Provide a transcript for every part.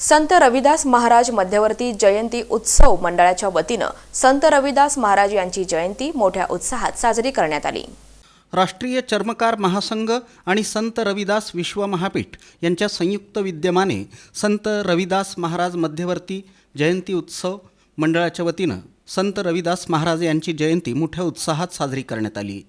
संत रविदास महाराज मध्यवर्ती जयंती उत्सव मंडळाच्या वतीनं संत रविदास महाराज यांची जयंती मोठ्या उत्साहात साजरी करण्यात आली. राष्ट्रीय चर्मकार महासंघ आणि संत रविदास विश्व महापीठ यांच्या संयुक्त विद्यमाने संत रविदास महाराज मध्यवर्ती जयंती उत्सव मंडळाच्या वतीनं संत रविदास महाराज यांची जयंती मोठ्या उत्साहात साजरी करण्यात आली.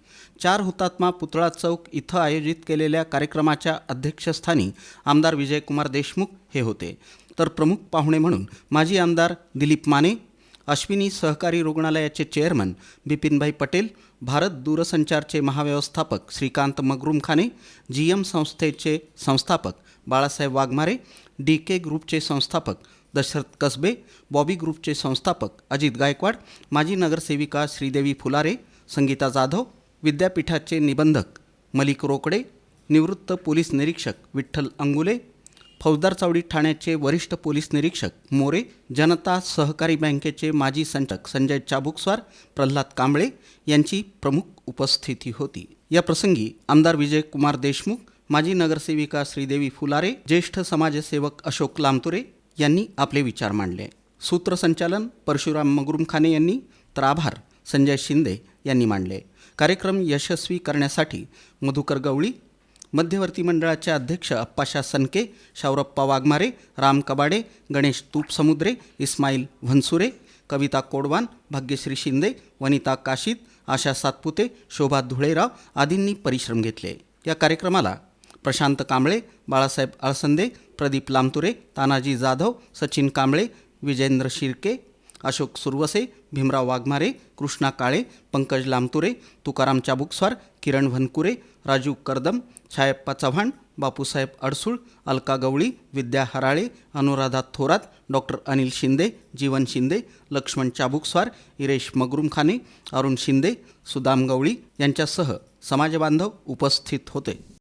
चार हुतात्मा पुतळा चौक इथं आयोजित केलेल्या कार्यक्रमाच्या अध्यक्षस्थानी आमदार विजयकुमार देशमुख हे होते. तर प्रमुख पाहुणे म्हणून माजी आमदार दिलीप माने अश्विनी सहकारी रुग्णालयाचे चेअरमन बिपिनभाई पटेल भारत दूरसंचारचे महाव्यवस्थापक श्रीकांत मगरुमखाने जी एम संस्थेचे संस्थापक बाळासाहेब वाघमारे डी के ग्रुपचे संस्थापक दशरथ कसबे बॉबी ग्रुपचे संस्थापक अजित गायकवाड माजी नगरसेविका श्रीदेवी फुलारे संगीता जाधव विद्यापीठाचे निबंधक मलिक रोकडे निवृत्त पोलीस निरीक्षक विठ्ठल अंगुले फौजदार चावडी ठाण्याचे वरिष्ठ पोलीस निरीक्षक मोरे जनता सहकारी बँकेचे माजी संचालक संजय चाबुकस्वार प्रल्हाद कांबळे यांची प्रमुख उपस्थिती होती. या प्रसंगी आमदार विजयकुमार देशमुख माजी नगरसेविका श्रीदेवी फुलारे ज्येष्ठ समाजसेवक अशोक लामतुरे यांनी आपले विचार मांडले. सूत्रसंचालन परशुराम मगरुमखाने यांनी तर आभार संजय शिंदे यांनी मांडले. कार्यक्रम यशस्वी करण्यासाठी मधुकर गवळी मध्यवर्ती मंडळाचे अध्यक्ष अप्पाशा सनके शावरप्पा वाघमारे राम कबाडे गणेश तूपसमुद्रे इस्माईल भन्सुरे कविता कोडवान भाग्यश्री शिंदे वनिता काशीद आशा सातपुते शोभा धुळेराव आदींनी परिश्रम घेतले. या कार्यक्रमाला प्रशांत कांबळे बाळासाहेब अळसंदे प्रदीप लामतुरे तानाजी जाधव सचिन कांबळे विजेंद्र शिर्के अशोक सुरवसे भीमराव वाघमारे कृष्णा काळे पंकज लामतुरे तुकाराम चाबुकस्वार किरण भनकुरे राजू करदम छायप्पा चव्हाण बापूसाहेब अडसूळ अलका गवळी विद्या हराळे अनुराधा थोरात डॉक्टर अनिल शिंदे जीवन शिंदे लक्ष्मण चाबुकस्वार इरेश मगरुमखाने अरुण शिंदे सुदाम गवळी यांच्यासह समाजबांधव उपस्थित होते.